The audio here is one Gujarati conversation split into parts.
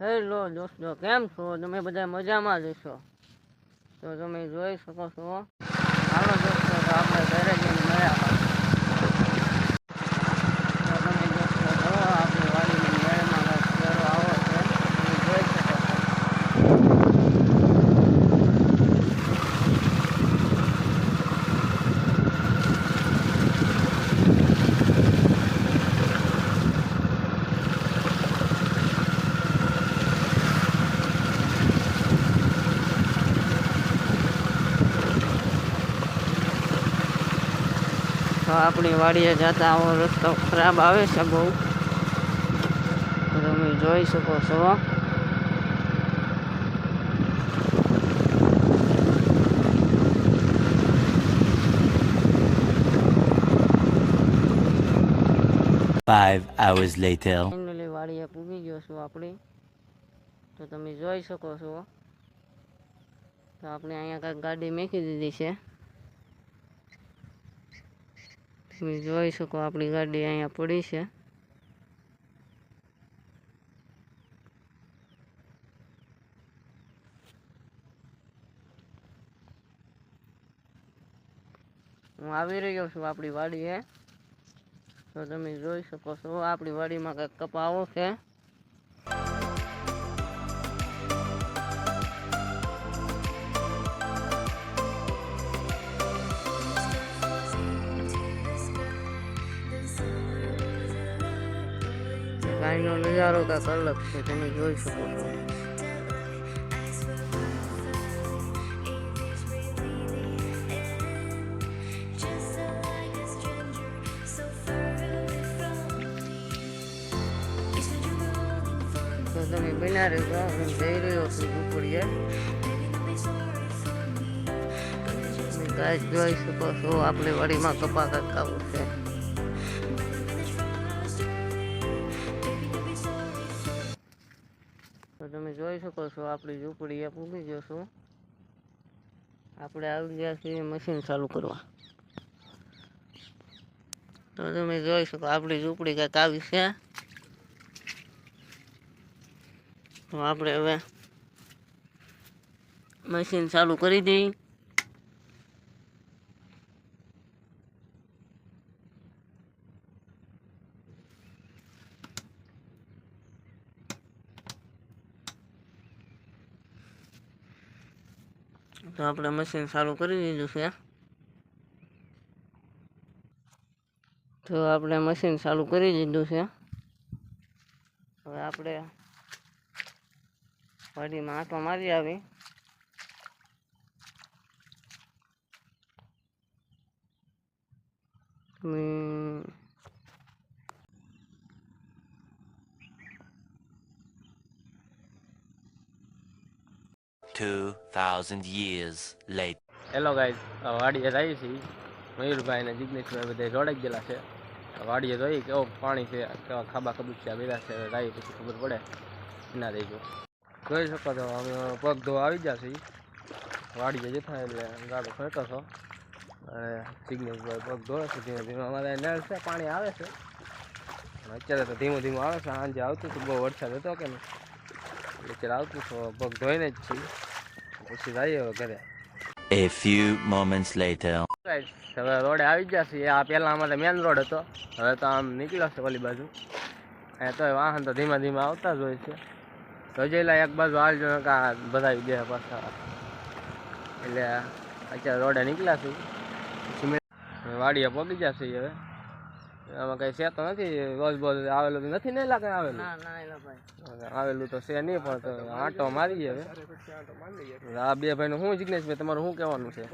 હેલો દોસ્તો, કેમ છો? તમે બધા મજામાં જ છો તો તમે જોઈ શકો છો. હાલો, દોસ્તો, તો આપણે ઘરે મળ્યા તો તમે દોસ્તો જુઓ આપણી વાડીની મેળમાં કાંઈક કેળો આવો છે તમે જોઈ શકો છો તો આપણી વાડીએ જતા આવો રસ્તો ખરાબ આવે છે બહુ. તમે જોઈ શકો છો. Five hours later. વાડીએ પૂગી ગયો છું આપણી. તો તમે જોઈ શકો છો. તો આપણે અહીંયા કાંઈક ગાડી મૂકી દીધી છે. તમે જોઈ શકો આપણી ગાડી અહીંયા પડી છે. હું આવી રહ્યો છું આપણી વાડીએ. તો તમે જોઈ શકો છો, આપણી વાડીમાં કંઈક કપાવો છે. ગાયનો નજારો કાંઈક અલગ છે તમે જોઈ શકો છો તમે બિના રહેજો હું જઈ રહ્યો છું ઉપડીએ જોઈ શકો છો આપણે વળીમાં કપા આવું છે તો તમે જોઈ શકો છો, આપણી ઝૂંપડી એ પૂગી જશો આપણે આવી ગયા છીએ મશીન ચાલુ કરવા. તો તમે જોઈ શકો, આપણી ઝૂંપડી કંઈક આવી છે. તો આપણે હવે મશીન ચાલુ કરી દઈએ. તો આપણે મશીન સારું કરી દીધું છે તો આપણે મશીન ચાલુ કરી દીધું છે હવે આપણે વાડીમાં આંટો મારી આવી. મેં 2000 years later હેલો ગાઈઝ વાડીએ આવી છે મયુરભાઈ ને જિગ્નેશભાઈ બધા જોડાઈ ગયેલા છે. વાડીએ જોઈ કેવો પાણી છે, કેવા ખાબા કબૂચિયા વેરા છે રાઈ પછી ખબર પડે. ના દેજો. જોઈ શકો છો, અમે પગ ધોવા આવી ગયા છે વાડીએ થાય એટલે ગાડો ખેંચો છો અને જિગ્નેશભાઈ પગ ધોવે છે, ધીમે ધીમે અમારે નળ છે, પાણી આવે છે. અત્યારે તો ધીમું ધીમું આવે છે સાંજે આવતું હતું, બહુ વરસાદ હતો કે નહીં. અત્યારે આવતું તો પગ ધોઈને જ છીએ. પછી જઈએ હવે ઘરે. A few moments later. હવે રોડે આવી ગયા છીએ. આ પહેલા અમારે મેન રોડ હતો. હવે તો આમ નીકળ્યો છે ઓલી બાજુ. અહીંયા તો વાહન તો ધીમા ધીમા આવતા જ હોય છે. તો જેલા એક બાજુ આવજો કા બધા બે પાછા. એટલે અત્યારે રોડે નીકળ્યા છે મેં વાડીએ પગી ગયા છીએ હવે. આમાં કઈ છે તો નથી રોજ બોજ આવેલું નથી ને લાગે આવેલું? ના ના એલા ભાઈ. આવેલું તો છે નહીં પણ તો આંટો મારી હવે આ બે ભાઈનું શું જિગ્નેશભાઈ તમારું શું કહેવાનું છે?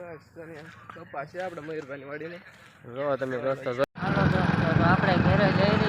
આપણે મયુરભાઈની વાડીને જો તમે રસ્તો આપણે ઘરે જઈ